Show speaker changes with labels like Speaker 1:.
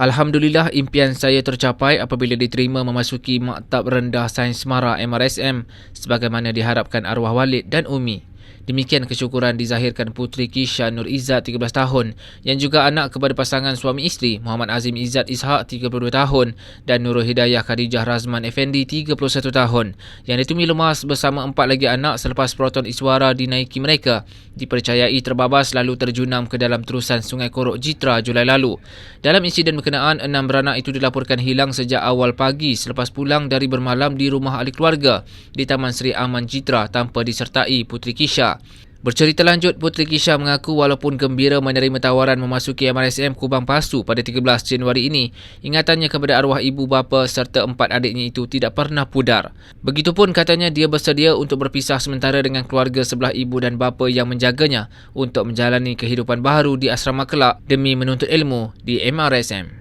Speaker 1: Alhamdulillah impian saya tercapai apabila diterima memasuki Maktab Rendah Sains Mara MRSM sebagaimana diharapkan arwah Walid dan Umi. Demikian kesyukuran dizahirkan Putri Kisha Nur Izzat 13 tahun yang juga anak kepada pasangan suami isteri Muhammad Azim Izzat Ishak 32 tahun dan Nurul Hidayah Khadijah Razman Effendi 31 tahun yang ditemui lemas bersama empat lagi anak selepas proton iswara dinaiki mereka dipercayai terbabas lalu terjunam ke dalam terusan Sungai Korok Jitra Julai lalu. Dalam insiden berkenaan, enam beranak itu dilaporkan hilang sejak awal pagi selepas pulang dari bermalam di rumah ahli keluarga di Taman Seri Aman Jitra tanpa disertai Putri Kisha. Bercerita lanjut, Putri Kisha mengaku walaupun gembira menerima tawaran memasuki MRSM Kubang Pasu pada 13 Januari ini, ingatannya kepada arwah ibu bapa serta empat adiknya itu tidak pernah pudar. Begitupun katanya dia bersedia untuk berpisah sementara dengan keluarga sebelah ibu dan bapa yang menjaganya untuk menjalani kehidupan baru di asrama kelak demi menuntut ilmu di MRSM.